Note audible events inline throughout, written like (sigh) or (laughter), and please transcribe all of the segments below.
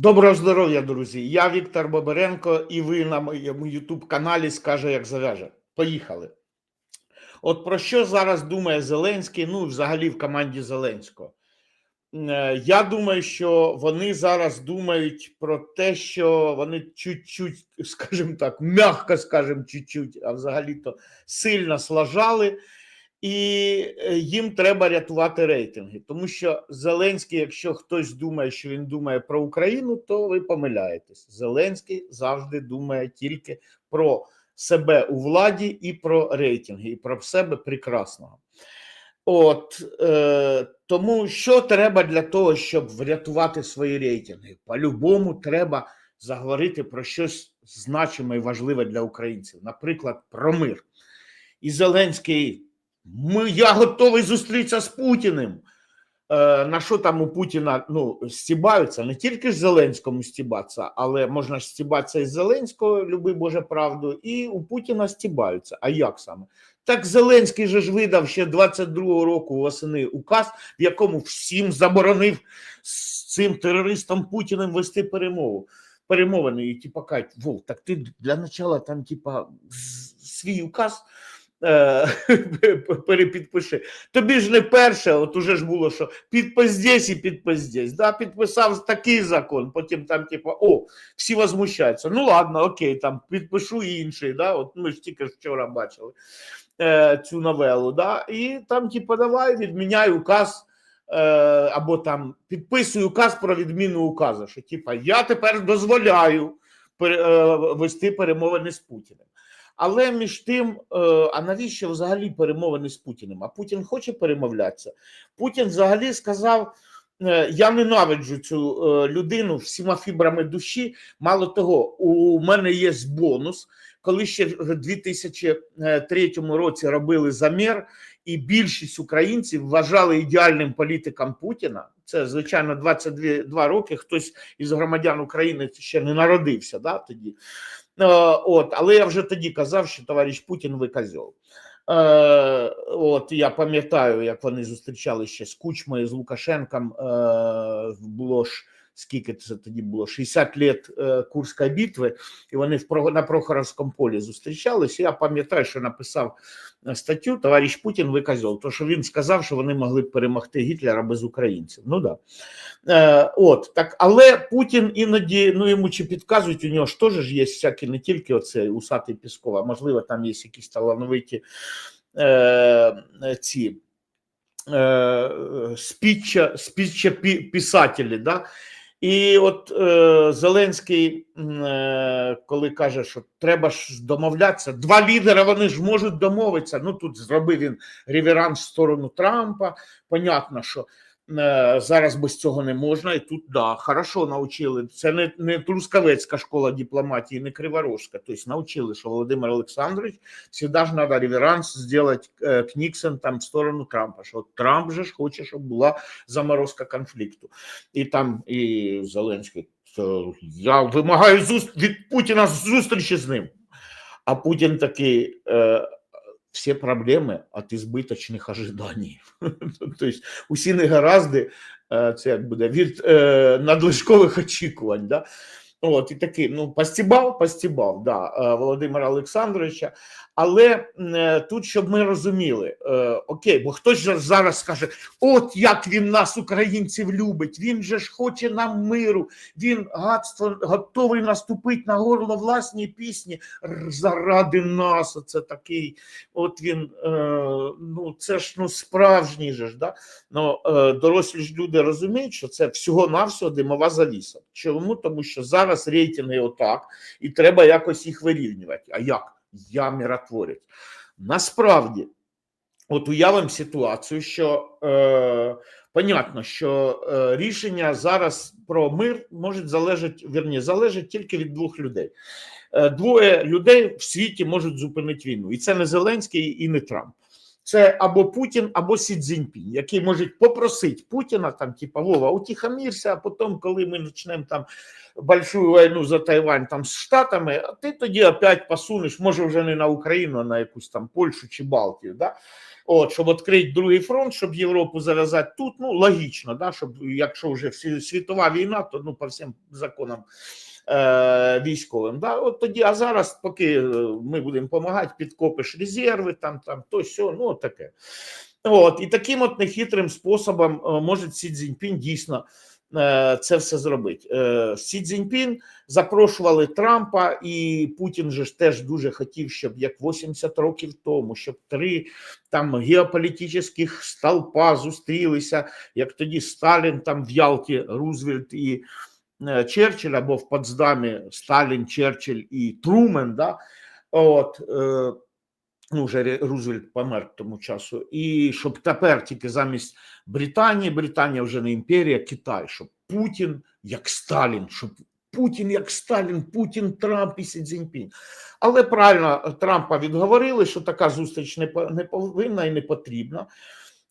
Доброго здоров'я, друзі! Я Віктор Боберенко, і ви на моєму Ютуб-каналі скаже, як зав'яже. Поїхали. От про що зараз думає Зеленський, ну, взагалі в команді Зеленського. Е, Я думаю, що вони зараз думають про те, що вони чуть-чуть, скажімо так, м'яко скажімо, чуть-чуть, а взагалі-то сильно слажали, і е, їм треба рятувати рейтинги. Тому що Зеленський, якщо хтось думає, що він думає про Україну, то ви помиляєтесь. Зеленський завжди думає тільки про себе у владі і про рейтинги, і про себе прекрасного. От е, тому що треба для того, щоб врятувати свої рейтинги? По-любому треба заговорити про щось значиме і важливе для українців, наприклад, про мир. І Зеленський, ми, я готовий зустрітися з Путіним. Е, на що там у Путіна ну, стібаються, не тільки ж Зеленському стібатися, але можна ж стібатися і Зеленського, люби Боже правду, і у Путіна стібаються. А як саме? Так Зеленський же ж видав ще 22-го року восени указ, в якому всім заборонив з цим терористом Путіним вести перемову. Перемовини, і типа кажуть, Вов, так ти для начала там, типа, свій указ (laughs) перепідпиши. Тобі ж не перше, от уже ж було, що підпис здесь і підпис здесь. Да? Підписав такий закон, потім там, типа, о, всі возмущаються. Ну ладно, окей, там підпишу інший. Да? От ми ж тільки вчора бачили е, цю новелу. Да? І там, типа, давай, відміняй указ. е, Або там підписуй указ про відміну указу, що типа я тепер дозволяю е, вести перемовини з Путіним. Але між тим, е, а навіщо взагалі перемовини з Путіним? А Путін хоче перемовлятися. Путін взагалі сказав: е, я ненавиджу цю е, людину всіма фібрами душі. Мало того, у мене є бонус. Коли ще в 2003 році робили замір, і більшість українців вважали ідеальним політиком Путіна. Це звичайно 22 два роки. Хтось із громадян України ще не народився да, тоді. Е, От, але я вже тоді казав, що товариш Путін ви козьол. Е, от я пам'ятаю, як вони зустрічали ще з Кучмою, з Лукашенком. Е, було ж скільки це тоді було 60 літ е, Курської битви, і вони на Прохоровському полі зустрічалися. Я пам'ятаю, що написав е, статтю Товариш Путін, ви козьол. То що він сказав, що вони могли б перемогти Гітлера без українців. Ну да. Е, от так, але Путін іноді ну йому чи підказують, у нього ж теж є всякі не тільки оцей усатий Пісков, а можливо, там є якісь талановиті е, ці е, спіччя, спіччя пі- писателі, да? І от е, Зеленський, е, коли каже, що треба ж домовлятися, два лідера вони ж можуть домовитися. Ну тут зробив він реверанс в сторону Трампа. Понятно, що зараз без цього не можна. І тут да, хорошо навчили. Це не, не Трускавецька школа дипломатії, не Криворожська. Тобто навчили, що Володимир Олександрович всегда ж треба реверанс зробити е, к там в сторону Трампа. Що Трамп же ж хоче, щоб була заморозка конфлікту. І там і Зеленський. Я вимагаю від Путіна зустрічі з ним. А Путін такий. Е, всі проблеми від избыточних ожиданий. (laughs) Тобто усі негаразди, це як буде, від е, надлишкових очікувань. Да? От, і такий, ну, постібав, постібав, да, е, Володимира Олександровича. Але е, тут, щоб ми розуміли, е, окей, бо хтось же зараз скаже: от як він нас, українців, любить, він же ж хоче нам миру, він гадство готовий наступити на горло власній пісні заради нас. Це такий, от він, е, ну це ж ну справжній же ж, да? Ну, дорослі ж люди розуміють, що це всього-навсього димова завіса. Чому? Тому що зараз рейтинги отак, і треба якось їх вирівнювати. А як? Я миротворець. Насправді, от уявимо ситуацію, що е, понятно, що е, рішення зараз про мир може залежати, вірні, залежить тільки від двох людей. Е, двоє людей в світі можуть зупинити війну, і це не Зеленський і не Трамп. Це або Путін, або Сі Цзіньпінь, які можуть попросити Путіна, там, типа, Вова, утихомірся, а потім, коли ми почнемо там большую війну за Тайвань там з Штатами, а ти тоді опять посунеш, може вже не на Україну, а на якусь там Польщу чи Балтію. Да? От, щоб відкрити другий фронт, щоб Європу зав'язати тут. Ну логічно, да, щоб якщо вже світова війна, то ну по всім законам е, військовим. Да, от тоді, а зараз, поки е, ми будемо допомагати, підкопиш резерви, там, там, то сьо, ну таке. От, і таким от нехитрим способом е, може Сі Цзіньпін дійсно це все зробити. Сі Цзіньпін запрошували Трампа, і Путін же ж теж дуже хотів, щоб як 80 років тому, щоб три там геополітичних столпа зустрілися, як тоді Сталін там в Ялті, Рузвельт і Черчилль, або в Потсдамі Сталін, Черчилль і Трумен. Да? От, е, ну, вже Рузвельт помер тому часу, і щоб тепер тільки замість Британії, Британія вже не імперія, Китай, щоб Путін як Сталін, щоб Путін як Сталін, Путін, Трамп і Сі Цзіньпінь. Але правильно Трампа відговорили, що така зустріч не, повинна і не потрібна.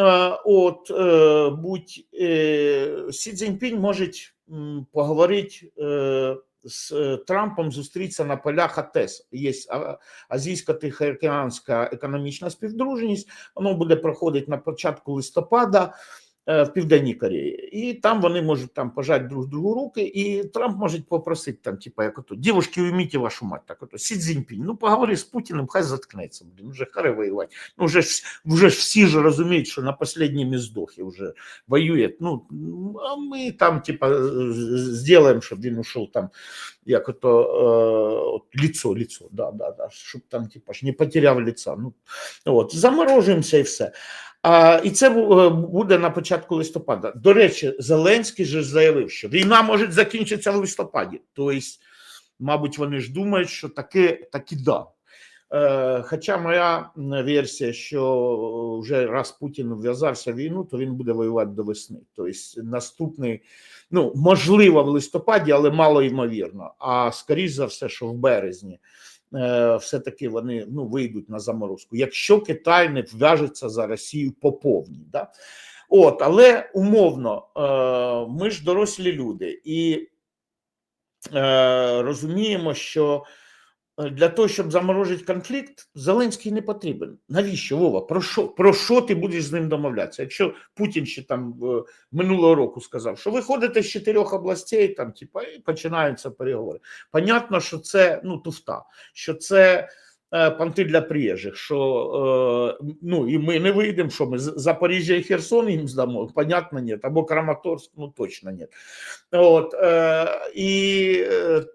Е, От е, будь е, Сі Цзіньпінь може м, поговорити е, з е, Трампом, зустрітися на полях АТЕС. Є Азійська Азійсько-Тихоокеанська економічна співдружність. Воно буде проходити на початку листопада в Південній Кореї. І там вони можуть там пожати друг другу руки, і Трамп може попросити там, типа, як ото, дівушки, уйміть вашу мать, так ото, Сі Цзіньпінь, ну поговори з Путіним, хай заткнеться, блін, вже харе воювати. Ну, вже ж, вже ж всі ж розуміють, що на останнім іздохі вже воює. Ну, а ми там, типа, зробимо, щоб він ушов там, як ото, е, от, лицо, лицо, да, да, да, щоб там, типа, ж не потеряв лица. Ну, от, заморожуємося і все. І це е, буде на початку листопада. До речі, Зеленський же заявив, що війна може закінчитися в листопаді. Тобто, мабуть, вони ж думають, що таки, таки да. Е, Хоча моя версія, що вже раз Путін вв'язався в війну, то він буде воювати до весни. Тобто наступний, ну можливо, в листопаді, але мало ймовірно. А скоріш за все, що в березні все-таки вони ну, вийдуть на заморозку, якщо Китай не ввяжеться за Росію по повній. Да? От, але умовно, е, ми ж дорослі люди, і е, розуміємо, що е, для того, щоб заморожити конфлікт, Зеленський не потрібен. Навіщо Вова? Про що, про що ти будеш з ним домовлятися? Якщо Путін ще там е, минулого року сказав, що виходите з чотирьох областей, там типа і починаються переговори. Понятно, що це ну туфта, що це. Е, Понти для приїжджих, що е, ну і ми не вийдемо, що ми Запоріжжя і Херсон їм здамо, понятно, ні, або Краматорськ, ну точно ні. От, е, і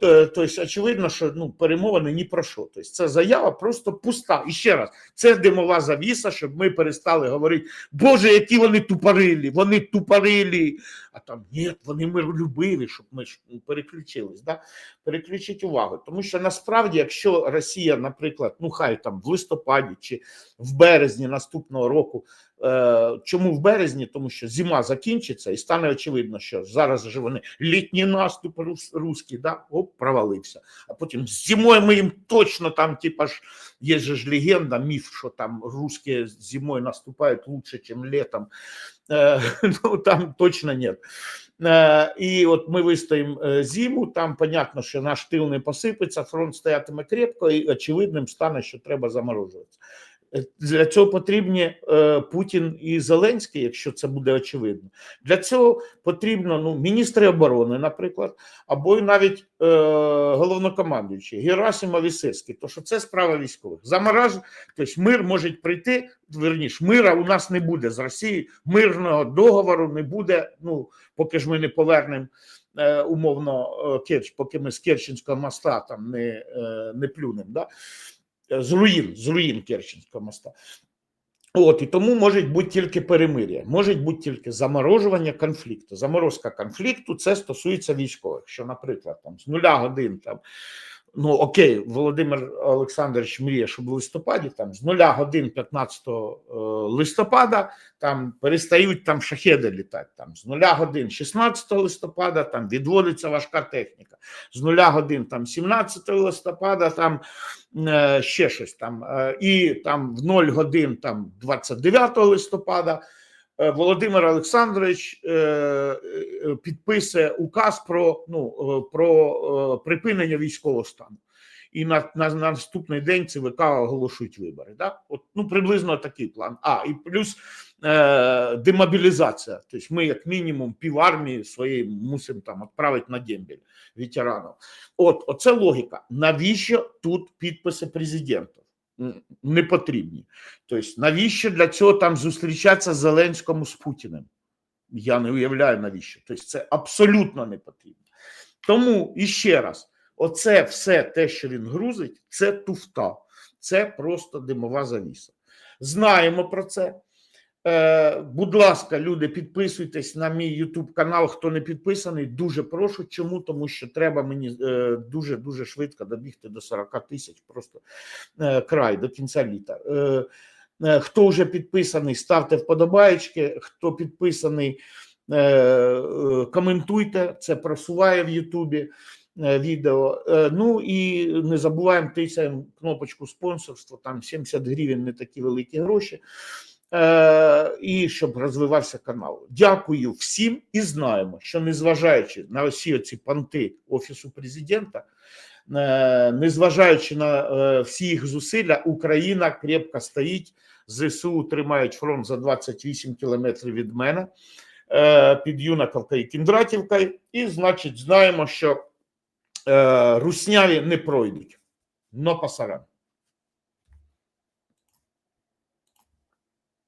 тобто, очевидно, що ну, перемовини ні про що. Тобто, це заява просто пуста. І ще раз, це димова завіса, щоб ми перестали говорити, Боже, які вони тупорилі, вони тупорилі. А там ні, вони миролюбиві, щоб ми переключились. Да? Переключіть увагу. Тому що насправді, якщо Росія, наприклад, ну хай там в листопаді чи в березні наступного року. Е, Чому в березні? Тому що зима закінчиться, і стане очевидно, що зараз же вони літній наступ рус, руський, да? оп, провалився. А потім з зимою ми їм точно там, типа ж, є ж легенда, міф, що там русські зимою наступають лучше, ніж літом. Е, (laughs) ну там точно нет. Е, І от ми вистоїмо е, зиму, там понятно, що наш тил не посипеться, фронт стоятиме крепко, і очевидним стане, що треба заморожуватися. Для цього потрібні е, Путін і Зеленський, якщо це буде очевидно. Для цього потрібно ну, міністри оборони, наприклад, або й навіть е, головнокомандуючий Герасимов і Сирський, що це справа військових. Замораж, тобто мир може прийти, верніше, мира у нас не буде з Росії, мирного договору не буде, ну, поки ж ми не повернемо е, умовно е, Керч, поки ми з Керченського моста там не, не плюнемо. Да? Е, З руїн, з руїн Керченського моста. От і тому може бути тільки перемир'я, може бути тільки заморожування конфлікту. Заморозка конфлікту це стосується військових. Що, наприклад, там з нуля годин там. Ну окей, Володимир Олександрович мріє, щоб в листопаді там з нуля годин 15 е, листопада там перестають там шахеди літати. Там з нуля годин 16 листопада там відводиться важка техніка. З нуля годин там 17 листопада там е, ще щось там, е, і там в 0 годин там 29 листопада Володимир Олександрович е, е, підписує указ про, ну, е, про е, припинення військового стану. і на, на, на наступний день ЦВК оголошують вибори. Да? От, ну, приблизно такий план. А, і плюс е, демобілізація. Тобто ми, як мінімум, пів армії своєї мусимо там відправити на дембель ветеранів. От, оце логіка. Навіщо тут підписи президента? Не потрібні. Тобто, навіщо для цього там зустрічатися Зеленському з Путіним? Я не уявляю навіщо. Тобто, це абсолютно не потрібно. Тому іще раз, оце все те, що він грузить, це туфта, це просто димова завіса. Знаємо про це. Е, будь ласка, люди, підписуйтесь на мій YouTube канал. Хто не підписаний, дуже прошу. Чому? Тому що треба мені е, дуже дуже швидко добігти до 40 тисяч. Просто е, край до кінця літа. Хто вже підписаний, ставте вподобаєчки. Хто підписаний, коментуйте. Це просуває в Ютубі відео. Ну і не забуваємо тисяємо кнопочку спонсорства. Там 70 гривень, не такі великі гроші. Е, і щоб розвивався канал. Дякую всім і знаємо, що незважаючи на усі ці понти Офісу президента, е, незважаючи на е, всі їх зусилля, Україна крепко стоїть. ЗСУ тримають фронт за 28 кілометрів від мене під Юнаковкою і Кіндратівкою. І, значить, знаємо, що русняві не пройдуть. Но пасаран.